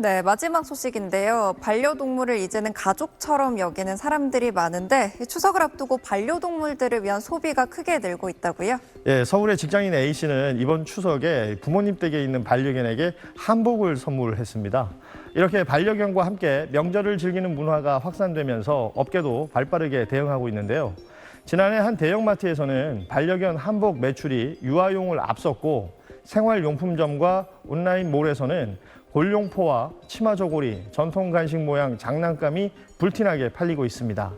네, 마지막 소식인데요. 반려동물을 이제는 가족처럼 여기는 사람들이 많은데 추석을 앞두고 반려동물들을 위한 소비가 크게 늘고 있다고요? 예, 서울의 직장인 A 씨는 이번 추석에 부모님 댁에 있는 반려견에게 한복을 선물했습니다. 이렇게 반려견과 함께 명절을 즐기는 문화가 확산되면서 업계도 발빠르게 대응하고 있는데요. 지난해 한 대형마트에서는 반려견 한복 매출이 유아용을 앞섰고 생활용품점과 온라인 몰에서는 골룡포와 치마 저고리, 전통 간식 모양 장난감이 불티나게 팔리고 있습니다.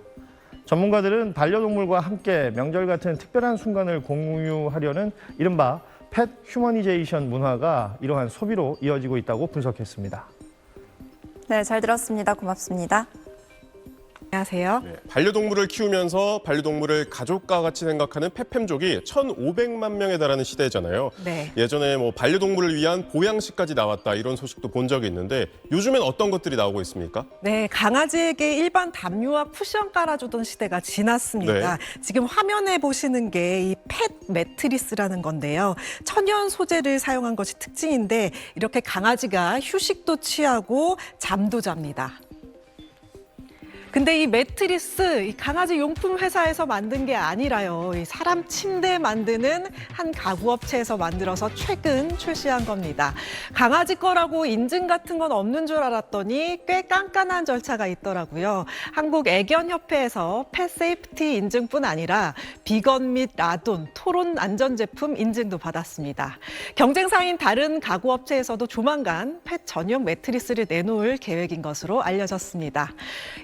전문가들은 반려동물과 함께 명절 같은 특별한 순간을 공유하려는 이른바 펫 휴머니제이션 문화가 이러한 소비로 이어지고 있다고 분석했습니다. 네, 잘 들었습니다. 고맙습니다. 안녕하세요. 네, 반려동물을 키우면서 반려동물을 가족과 같이 생각하는 페팸족이 1,500만 명에 달하는 시대잖아요. 네. 예전에 뭐 반려동물을 위한 보양식까지 나왔다 이런 소식도 본 적이 있는데 요즘엔 어떤 것들이 나오고 있습니까? 네, 강아지에게 일반 담요와 쿠션 깔아주던 시대가 지났습니다. 지금 화면에 보시는 게 이 펫 매트리스라는 건데요. 천연 소재를 사용한 것이 특징인데 이렇게 강아지가 휴식도 취하고 잠도 잡니다. 근데 이 매트리스 이 강아지 용품 회사에서 만든 게 아니라요. 이 사람 침대 만드는 한 가구 업체에서 만들어서 최근 출시한 겁니다. 강아지 거라고 인증 같은 건 없는 줄 알았더니 꽤 깐깐한 절차가 있더라고요. 한국 애견협회에서 펫세이프티 인증뿐 아니라 비건 및 라돈, 토론 안전 제품 인증도 받았습니다. 경쟁사인 다른 가구 업체에서도 조만간 펫 전용 매트리스를 내놓을 계획인 것으로 알려졌습니다.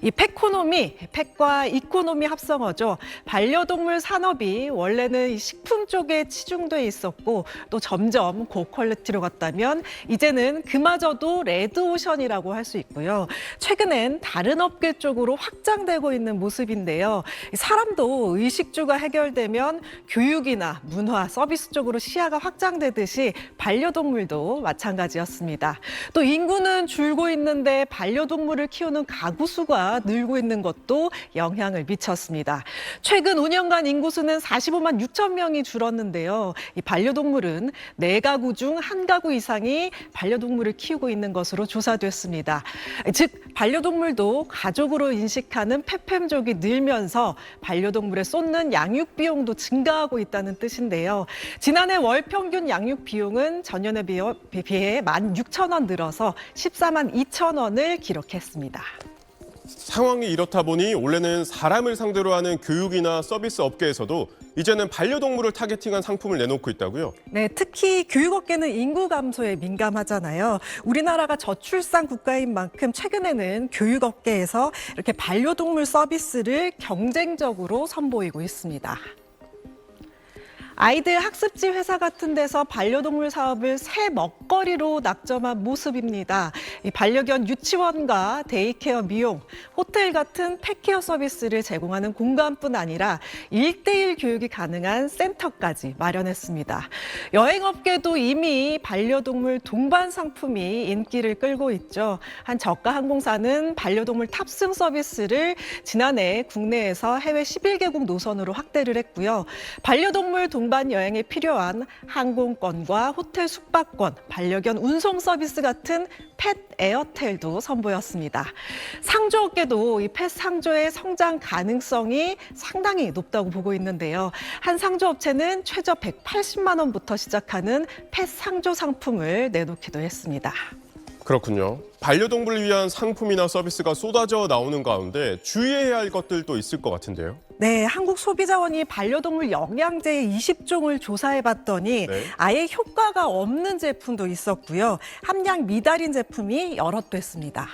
이펫 코노미, 펫과 이코노미 합성어죠. 반려동물 산업이 원래는 이 식품 쪽에 치중돼 있었고 또 점점 고퀄리티로 갔다면 이제는 그마저도 레드오션이라고 할 수 있고요. 최근엔 다른 업계 쪽으로 확장되고 있는 모습인데요. 이 사람도 의식주가 해결되면 교육이나 문화, 서비스 쪽으로 시야가 확장되듯이 반려동물도 마찬가지였습니다. 또 인구는 줄고 있는데 반려동물을 키우는 가구 수가 늘고 있는 것도 영향을 미쳤습니다. 최근 5년간 인구수는 45만 6천 명이 줄었는데요. 이 반려동물은 네 가구 중 한 가구 이상이 반려동물을 키우고 있는 것으로 조사됐습니다. 즉 반려동물도 가족으로 인식하는 페팸족이 늘면서 반려동물에 쏟는 양육 비용도 증가하고 있다는 뜻인데요. 지난해 월 평균 양육 비용은 전년에 비해 1만 6천 원 늘어서 14만 2천 원을 기록했습니다. 상황이 이렇다 보니 원래는 사람을 상대로 하는 교육이나 서비스 업계에서도 이제는 반려동물을 타겟팅한 상품을 내놓고 있다고요. 네, 특히 교육업계는 인구 감소에 민감하잖아요. 우리나라가 저출산 국가인 만큼 최근에는 교육업계에서 이렇게 반려동물 서비스를 경쟁적으로 선보이고 있습니다. 아이들 학습지 회사 같은 데서 반려동물 사업을 새 먹거리로 낙점한 모습입니다. 이 반려견 유치원과 데이케어 미용, 호텔 같은 펫케어 서비스를 제공하는 공간뿐 아니라 일대일 교육이 가능한 센터까지 마련했습니다. 여행업계도 이미 반려동물 동반 상품이 인기를 끌고 있죠. 한 저가 항공사는 반려동물 탑승 서비스를 지난해 국내에서 해외 11개국 노선으로 확대를 했고요. 반려동물 동반 여행에 필요한 항공권과 호텔 숙박권, 반려견 운송 서비스 같은 펫 에어텔도 선보였습니다. 상조업계도 이 펫 상조의 성장 가능성이 상당히 높다고 보고 있는데요. 한 상조업체는 최저 180만 원부터 시작하는 펫 상조 상품을 내놓기도 했습니다. 그렇군요. 반려동물을 위한 상품이나 서비스가 쏟아져 나오는 가운데 주의해야 할 것들도 있을 것 같은데요. 네, 한국소비자원이 반려동물 영양제 20종을 조사해 봤더니 네. 아예 효과가 없는 제품도 있었고요. 함량 미달인 제품이 여럿 됐습니다.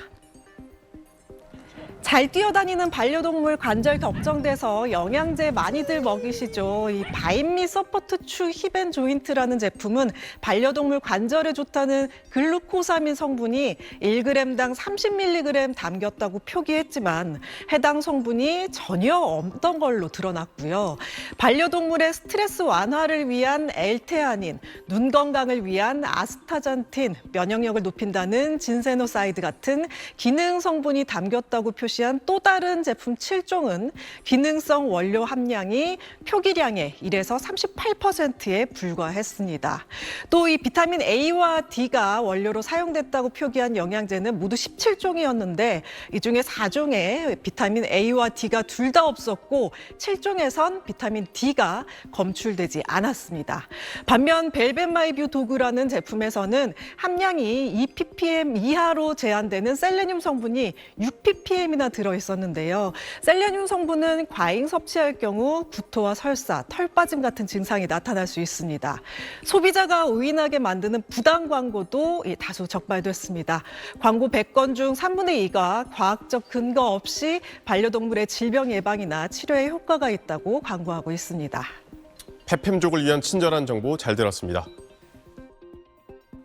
잘 뛰어다니는 반려동물 관절 걱정돼서 영양제 많이들 먹이시죠. 이 바인미 서포트 추 힙앤 조인트라는 제품은 반려동물 관절에 좋다는 글루코사민 성분이 1g당 30mg 담겼다고 표기했지만 해당 성분이 전혀 없던 걸로 드러났고요. 반려동물의 스트레스 완화를 위한 엘테아닌, 눈 건강을 위한 아스타잔틴, 면역력을 높인다는 진세노사이드 같은 기능 성분이 담겼다고 표시한 출시한 또 다른 제품 7종은 기능성 원료 함량이 표기량의 1에서 38%에 불과했습니다. 또 이 비타민 A와 D가 원료로 사용됐다고 표기한 영양제는 모두 17종이었는데 이 중에 4종에 비타민 A와 D가 둘 다 없었고 7종에선 비타민 D가 검출되지 않았습니다. 반면 벨벳마이뷰 도그라는 제품에서는 함량이 2ppm 이하로 제한되는 셀레늄 성분이 6ppm이나 들어 있었는데요. 셀레늄 성분은 과잉 섭취할 경우 구토와 설사, 털 빠짐 같은 증상이 나타날 수 있습니다. 소비자가 오인하게 만드는 부당 광고도 이 다수 적발됐습니다. 광고 100건 중 3분의 2가 과학적 근거 없이 반려동물의 질병 예방이나 치료에 효과가 있다고 광고하고 있습니다. 페팸족을 위한 친절한 정보 잘 들었습니다.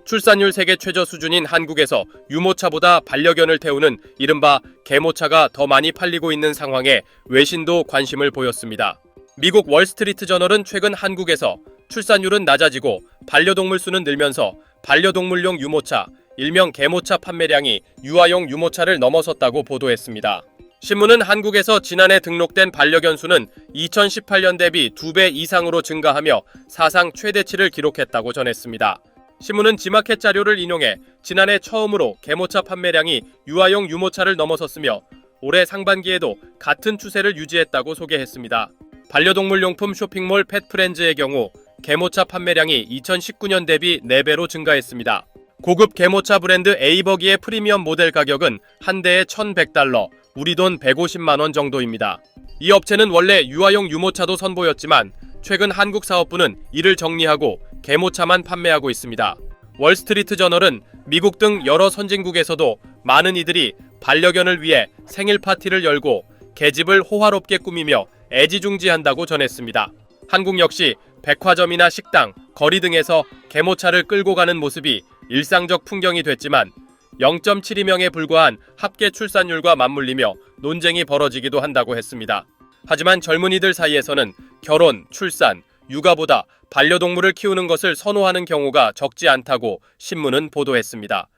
출산율 세계 최저 수준인 한국에서 유모차보다 반려견을 태우는 이른바 개모차가 더 많이 팔리고 있는 상황에 외신도 관심을 보였습니다. 미국 월스트리트 저널은 최근 한국에서 출산율은 낮아지고 반려동물 수는 늘면서 반려동물용 유모차, 일명 개모차 판매량이 유아용 유모차를 넘어섰다고 보도했습니다. 신문은 한국에서 지난해 등록된 반려견 수는 2018년 대비 2배 이상으로 증가하며 사상 최대치를 기록했다고 전했습니다. 신문은 지마켓 자료를 인용해 지난해 처음으로 개모차 판매량이 유아용 유모차를 넘어섰으며 올해 상반기에도 같은 추세를 유지했다고 소개했습니다. 반려동물 용품 쇼핑몰 펫프렌즈의 경우 개모차 판매량이 2019년 대비 4배로 증가했습니다. 고급 개모차 브랜드 에이버기의 프리미엄 모델 가격은 한 대에 1,100달러, 우리 돈 150만 원 정도입니다. 이 업체는 원래 유아용 유모차도 선보였지만 최근 한국 사업부는 이를 정리하고 개모차만 판매하고 있습니다. 월스트리트 저널은 미국 등 여러 선진국에서도 많은 이들이 반려견을 위해 생일 파티를 열고 계집을 호화롭게 꾸미며 애지중지한다고 전했습니다. 한국 역시 백화점이나 식당, 거리 등에서 개모차를 끌고 가는 모습이 일상적 풍경이 됐지만 0.72명에 불과한 합계 출산율과 맞물리며 논쟁이 벌어지기도 한다고 했습니다. 하지만 젊은이들 사이에서는 결혼, 출산, 육아보다 반려동물을 키우는 것을 선호하는 경우가 적지 않다고 신문은 보도했습니다.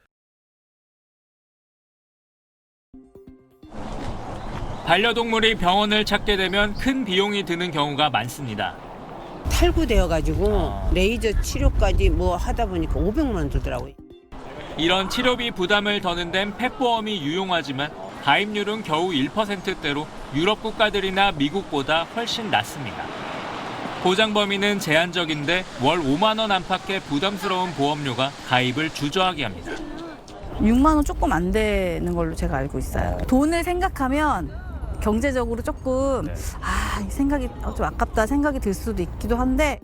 반려동물이 병원을 찾게 되면 큰 비용이 드는 경우가 많습니다. 탈구되어 가지고 레이저 치료까지 뭐 하다 보니까 500만 원 들더라고요. 이런 치료비 부담을 더는 데는 펫보험이 유용하지만 가입률은 겨우 1%대로 유럽 국가들이나 미국보다 훨씬 낮습니다. 보장 범위는 제한적인데 월 5만 원 안팎의 부담스러운 보험료가 가입을 주저하게 합니다. 6만 원 조금 안 되는 걸로 제가 알고 있어요. 돈을 생각하면 경제적으로 조금 아, 이 생각이 좀 아깝다 생각이 들 수도 있기도 한데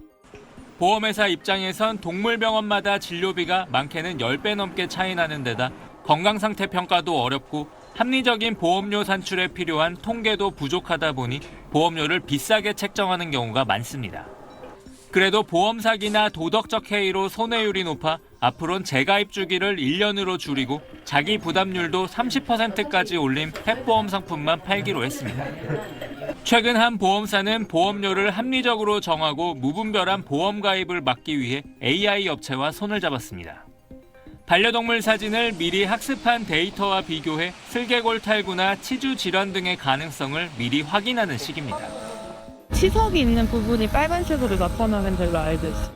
보험회사 입장에선 동물병원마다 진료비가 많게는 10배 넘게 차이 나는 데다 건강 상태 평가도 어렵고 합리적인 보험료 산출에 필요한 통계도 부족하다 보니 보험료를 비싸게 책정하는 경우가 많습니다. 그래도 보험 사기나 도덕적 해이로 손해율이 높아 앞으론 재가입 주기를 1년으로 줄이고 자기 부담률도 30%까지 올린 펫보험 상품만 팔기로 했습니다. 최근 한 보험사는 보험료를 합리적으로 정하고 무분별한 보험 가입을 막기 위해 AI 업체와 손을 잡았습니다. 반려동물 사진을 미리 학습한 데이터와 비교해 슬개골 탈구나 치주 질환 등의 가능성을 미리 확인하는 식입니다. 치석이 있는 부분이 빨간색으로 나타나는 걸로 알고 있어요.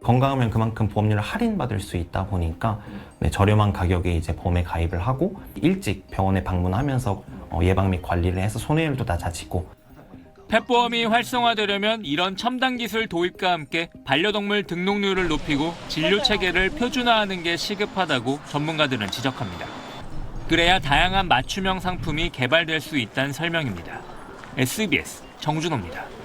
건강하면 그만큼 보험료를 할인받을 수 있다 보니까 네, 저렴한 가격에 이제 보험에 가입을 하고 일찍 병원에 방문하면서 어, 예방 및 관리를 해서 손해율도 낮아지고 펫보험이 활성화되려면 이런 첨단 기술 도입과 함께 반려동물 등록률을 높이고 진료 체계를 표준화하는 게 시급하다고 전문가들은 지적합니다. 그래야 다양한 맞춤형 상품이 개발될 수 있다는 설명입니다. SBS 정준호입니다.